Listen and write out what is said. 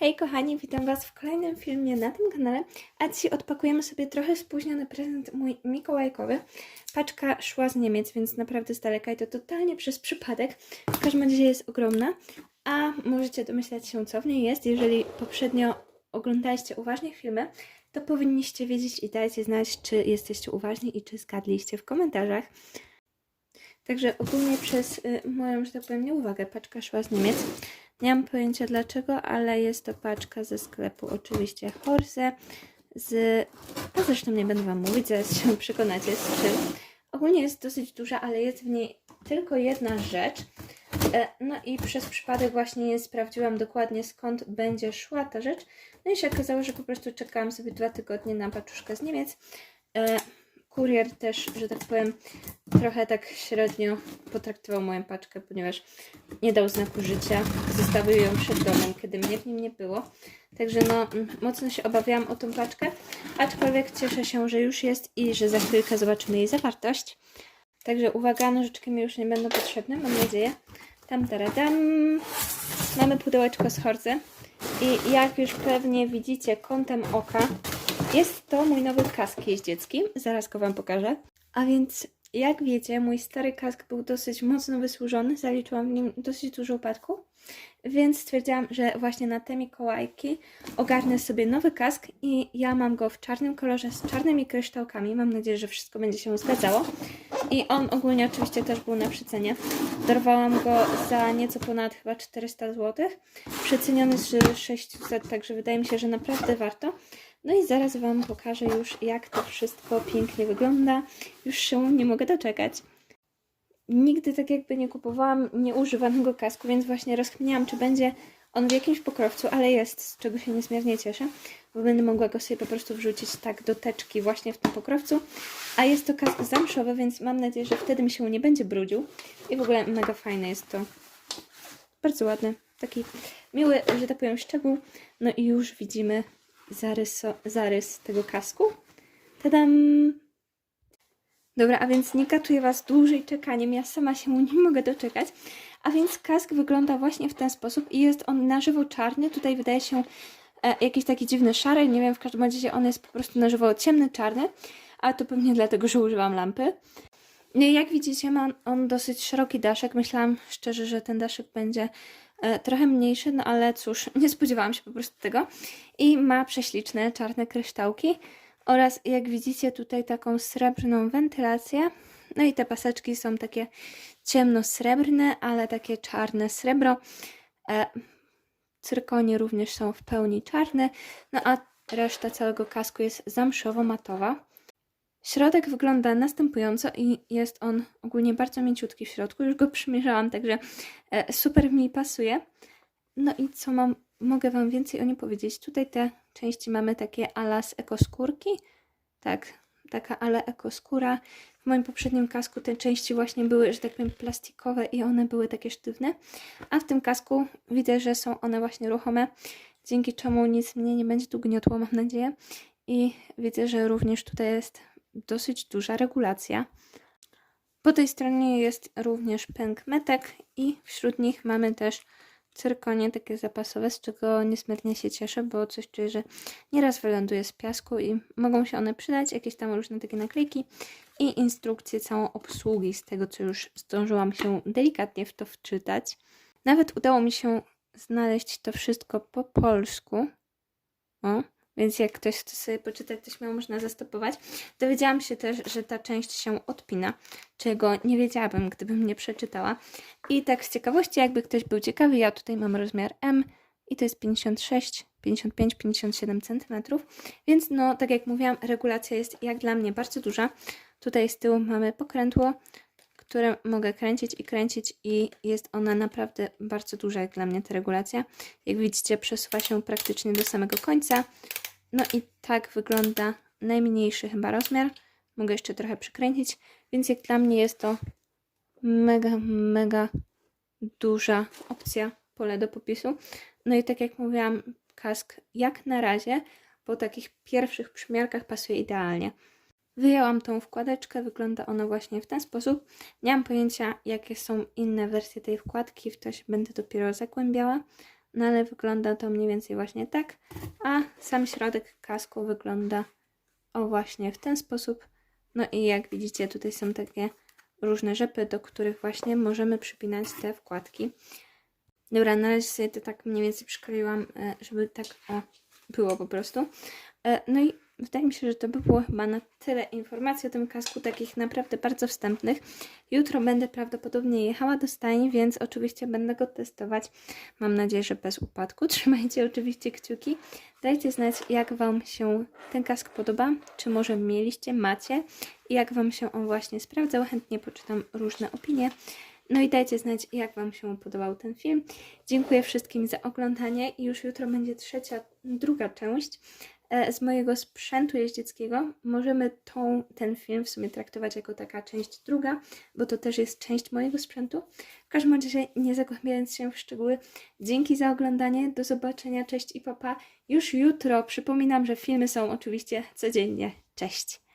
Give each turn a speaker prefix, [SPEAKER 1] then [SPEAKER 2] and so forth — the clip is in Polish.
[SPEAKER 1] Hej kochani, witam Was w kolejnym filmie na tym kanale, a dzisiaj odpakujemy sobie trochę spóźniony prezent mój mikołajkowy. Paczka szła z Niemiec, więc naprawdę z daleka i to totalnie przez przypadek. W każdym razie jest ogromna, a możecie domyślać się co w niej jest. Jeżeli poprzednio oglądaliście uważnie filmy, to powinniście wiedzieć i dajcie znać, czy jesteście uważni i czy zgadliście w komentarzach. Także ogólnie przez y, moją, że tak powiem, nieuwagę paczka szła z Niemiec. Nie mam pojęcia dlaczego, ale jest to paczka ze sklepu oczywiście Horse z... A zresztą nie będę Wam mówić, zaraz się przekonacie z czym. Ogólnie jest dosyć duża, ale jest w niej tylko jedna rzecz. E, No i przez przypadek właśnie sprawdziłam dokładnie skąd będzie szła ta rzecz. No i się okazało, że po prostu czekałam sobie dwa tygodnie na paczuszkę z Niemiec. Kurier też, że tak powiem, trochę tak średnio potraktował moją paczkę, ponieważ nie dał znaku życia. Zostawił ją przed domem, kiedy mnie w nim nie było. Także no, mm, mocno się obawiałam o tą paczkę, aczkolwiek cieszę się, że już jest i że za chwilkę zobaczymy jej zawartość. Także uwaga, nożyczki mi już nie będą potrzebne, mam nadzieję. Tam, taradam. Mamy pudełeczko z Horze. I jak już pewnie widzicie kątem oka, jest to mój nowy kask jeździecki. Zaraz go Wam pokażę. A więc, jak wiecie, mój stary kask był dosyć mocno wysłużony. Zaliczyłam w nim dosyć dużo upadku. Więc stwierdziłam, że właśnie na te Mikołajki ogarnę sobie nowy kask i ja mam go w czarnym kolorze z czarnymi kryształkami. Mam nadzieję, że wszystko będzie się zgadzało. I on ogólnie oczywiście też był na przecenie. Dorwałam go za nieco ponad chyba 400 zł. Przeceniony z 600, także wydaje mi się, że naprawdę warto. No i zaraz Wam pokażę już, jak to wszystko pięknie wygląda. Już się nie mogę doczekać. Nigdy tak jakby nie kupowałam nieużywanego kasku, więc właśnie rozkminiałam, czy będzie on w jakimś pokrowcu, ale jest, z czego się niezmiernie cieszę, bo będę mogła go sobie po prostu wrzucić tak do teczki właśnie w tym pokrowcu. A jest to kask zamszowy, więc mam nadzieję, że wtedy mi się nie będzie brudził. I w ogóle mega fajne jest to. Bardzo ładny, taki miły, że tak powiem, szczegół. No i już widzimy zarys, zarys tego kasku. Tadam! Dobra, a więc nie katuję Was dłużej czekaniem, ja sama się nie mogę doczekać. A więc kask wygląda właśnie w ten sposób i jest on na żywo czarny. Tutaj wydaje się e, jakiś taki dziwny szary, nie wiem, w każdym razie on jest po prostu na żywo ciemny, czarny, a to pewnie dlatego, że używam lampy. Jak widzicie, ma on dosyć szeroki daszek. Myślałam szczerze, że ten daszek będzie trochę mniejszy, no ale cóż, nie spodziewałam się po prostu tego. I ma prześliczne czarne kryształki oraz jak widzicie tutaj taką srebrną wentylację. No i te paseczki są takie ciemno-srebrne, ale takie czarne srebro. E, cyrkonie również są w pełni czarne, no a reszta całego kasku jest zamszowo-matowa. Środek wygląda następująco i jest on ogólnie bardzo mięciutki w środku. Już go przymierzałam, także e, super mi pasuje. No i co mam, mogę Wam więcej o nim powiedzieć? Tutaj te części mamy takie ala z ekoskórki. Tak, taka ale ekoskóra. W moim poprzednim kasku te części właśnie były, że tak powiem, plastikowe i one były takie sztywne. A w tym kasku widzę, że są one właśnie ruchome, dzięki czemu nic mnie nie będzie tu gniotło, mam nadzieję. I widzę, że również tutaj jest dosyć duża regulacja. Po tej stronie jest również pęk metek i wśród nich mamy też cyrkonie takie zapasowe, z czego niesmiernie się cieszę, bo coś czuję, że nieraz wyląduje z piasku i mogą się one przydać, jakieś tam różne takie naklejki i instrukcje całą obsługi z tego, co już zdążyłam się delikatnie w to wczytać. Nawet udało mi się znaleźć to wszystko po polsku. O, więc jak ktoś chce sobie poczytać, to śmiało można zastopować. Dowiedziałam się też, że ta część się odpina, czego nie wiedziałabym, gdybym nie przeczytała. I tak z ciekawości, jakby ktoś był ciekawy, ja tutaj mam rozmiar M i to jest 56, 55, 57 cm. Więc no, tak jak mówiłam, regulacja jest jak dla mnie bardzo duża. Tutaj z tyłu mamy pokrętło, które mogę kręcić i kręcić i jest ona naprawdę bardzo duża jak dla mnie ta regulacja. Jak widzicie przesuwa się praktycznie do samego końca. No i tak wygląda najmniejszy chyba rozmiar. Mogę jeszcze trochę przykręcić, więc jak dla mnie jest to mega, mega duża opcja, pole do popisu. No i tak jak mówiłam, kask jak na razie po takich pierwszych przymiarkach pasuje idealnie. Wyjęłam tą wkładeczkę, wygląda ona właśnie w ten sposób. Nie mam pojęcia, jakie są inne wersje tej wkładki, w to się będę dopiero zagłębiała. No ale wygląda to mniej więcej właśnie tak, a sam środek kasku wygląda o właśnie w ten sposób. No i jak widzicie, tutaj są takie różne rzepy, do których właśnie możemy przypinać te wkładki. Dobra, na razie sobie to tak mniej więcej przykleiłam, e, żeby tak o, było po prostu. E, No i wydaje mi się, że to by było chyba na tyle informacji o tym kasku, takich naprawdę bardzo wstępnych. Jutro będę prawdopodobnie jechała do stajni, więc oczywiście będę go testować. Mam nadzieję, że bez upadku. Trzymajcie oczywiście kciuki. Dajcie znać, jak Wam się ten kask podoba, czy może mieliście, macie i jak Wam się on właśnie sprawdzał. Chętnie poczytam różne opinie. No i dajcie znać, jak Wam się podobał ten film. Dziękuję wszystkim za oglądanie i już jutro będzie trzecia, druga część z mojego sprzętu jeździeckiego. Możemy tą, ten film w sumie traktować jako taka część druga, bo to też jest część mojego sprzętu. W każdym razie, nie zagłębiając się w szczegóły, dzięki za oglądanie, do zobaczenia, cześć i papa. Już jutro przypominam, że filmy są oczywiście codziennie. Cześć!